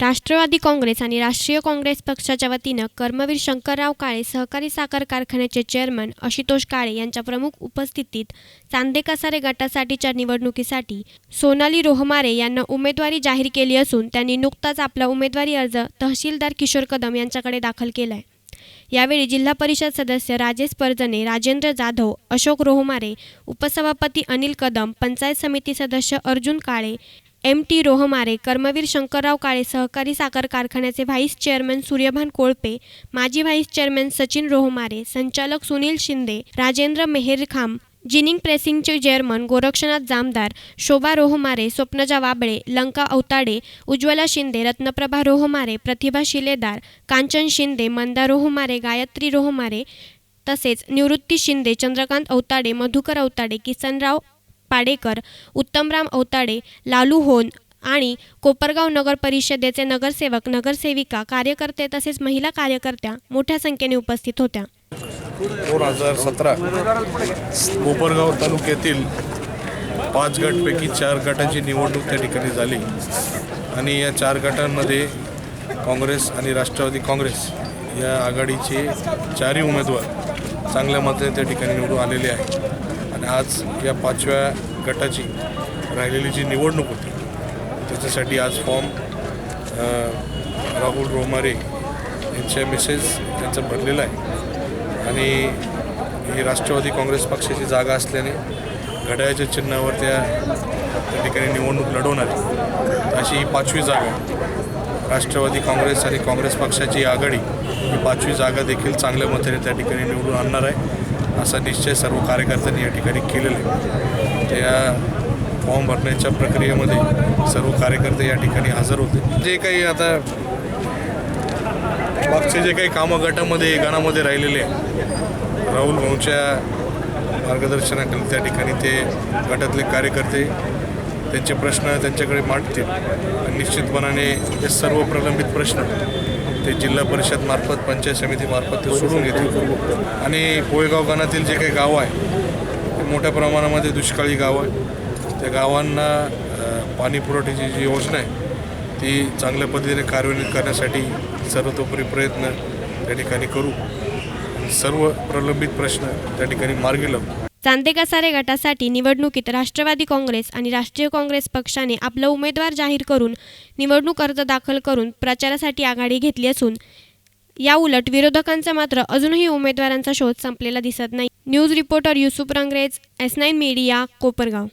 राष्ट्रवादी काँग्रेस आणि राष्ट्रीय काँग्रेस पक्षाच्या वतीनं कर्मवीर शंकरराव काळे सहकारी साखर कारखान्याचे चेअरमन आशुतोष काळे यांच्या प्रमुख उपस्थितीत चांदे कसारे गटासाठीच्या निवडणुकीसाठी सोनाली रोहमारे यांना उमेदवारी जाहीर केली असून त्यांनी नुकताच आपला उमेदवारी अर्ज तहसीलदार किशोर कदम यांच्याकडे दाखल केलाय. यावेळी जिल्हा परिषद सदस्य राजेश परजने राजेंद्र जाधव अशोक रोहमारे उपसभापती अनिल कदम पंचायत समिती सदस्य अर्जुन काळे एम टी रोहमारे कर्मवीर शंकरराव काळे सहकारी साखर कारखान्याचे व्हाईस चेअरमन सूर्यभान कोळपे माजी व्हाईस चेअरमन सचिन रोहमारे संचालक सुनील शिंदे राजेंद्र मेहेरखाम जिनिंग प्रेसिंगचे चेअरमन गोरक्षनाथ जामदार शोभा रोहमारे स्वप्नजा वाबळे लंका अवताडे उज्ज्वला शिंदे रत्नप्रभा रोहमारे प्रतिभा शिलेदार कांचन शिंदे मंदा रोहमारे गायत्री रोहमारे तसेच निवृत्ती शिंदे चंद्रकांत अवताडे मधुकर अवताडे किसनराव पाडेकर उत्तमराम अवताडे लालू होन आणि कोपरगाव नगर परिषदेचे नगरसेवक नगरसेविका कार्यकर्ते तसेच महिला कार्यकर्त्या मोठ्या संख्येने उपस्थित होत्या. दोन हजार सतरा कोपरगाव तालुक्यातील पाच गटपैकी चार गटाची निवडणूक त्या ठिकाणी झाली. आणि या चार गटांमध्ये काँग्रेस आणि राष्ट्रवादी काँग्रेस या आघाडीचे चारही उमेदवार चांगल्या मताने त्या ठिकाणी निवडून आलेले आहे आणि आज या पाचव्या गटाची राहिलेली जी निवडणूक होती त्याच्यासाठी आज फॉर्म राहुल रोमारे यांच्या मिसेस त्यांचं भरलेलं आहे. आणि ही राष्ट्रवादी काँग्रेस पक्षाची जागा असल्याने घड्याळ्याच्या चिन्हावर त्या त्या ठिकाणी निवडणूक लढवणार अशी ही पाचवी जागा राष्ट्रवादी काँग्रेस आणि काँग्रेस पक्षाची आघाडी ही पाचवी जागा देखील चांगल्या मताने त्या ठिकाणी निवडून आणणार आहे. असा निश्चय सर्व कार्यकर्त्यांनी या ठिकाणी केलेला आहे. त्या फॉर्म भरण्याच्या प्रक्रियेमध्ये सर्व कार्यकर्ते या ठिकाणी हजर होते. जे काही आता मागचे जे काही कामं गटामध्ये गणामध्ये राहिलेले राहुल भाऊच्या मार्गदर्शनाखाली त्या ठिकाणी ते गटातले कार्यकर्ते त्यांचे प्रश्न त्यांच्याकडे मांडतील. आणि निश्चितपणाने हे सर्व प्रलंबित प्रश्न ते जिल्हा परिषद मार्फत पंचायत समितीमार्फत ते सोडून घेतील. आणि कोळेगाव गणातील जे काही गावं आहे ते मोठ्या प्रमाणामध्ये दुष्काळी गावं आहे. त्या गावांना पाणी पुरवठ्याची जी योजना आहे ती चांगल्या पद्धतीने कार्यान्वित करण्यासाठी सर्वतोपरी प्रयत्न त्या ठिकाणी करू. सर्व प्रलंबित प्रश्न त्या ठिकाणी मार्गी लावू. चांदे कसारे गटासाठी निवडणुकीत राष्ट्रवादी काँग्रेस आणि राष्ट्रीय काँग्रेस पक्षाने आपला उमेदवार जाहीर करून निवडणूक अर्ज दाखल करून प्रचारासाठी आघाडी घेतली असून या उलट विरोधकांचा मात्र अजूनही उमेदवारांचा शोध संपलेला दिसत नाही. News reporter Yusuf Rangrez S nine media Kopargaon.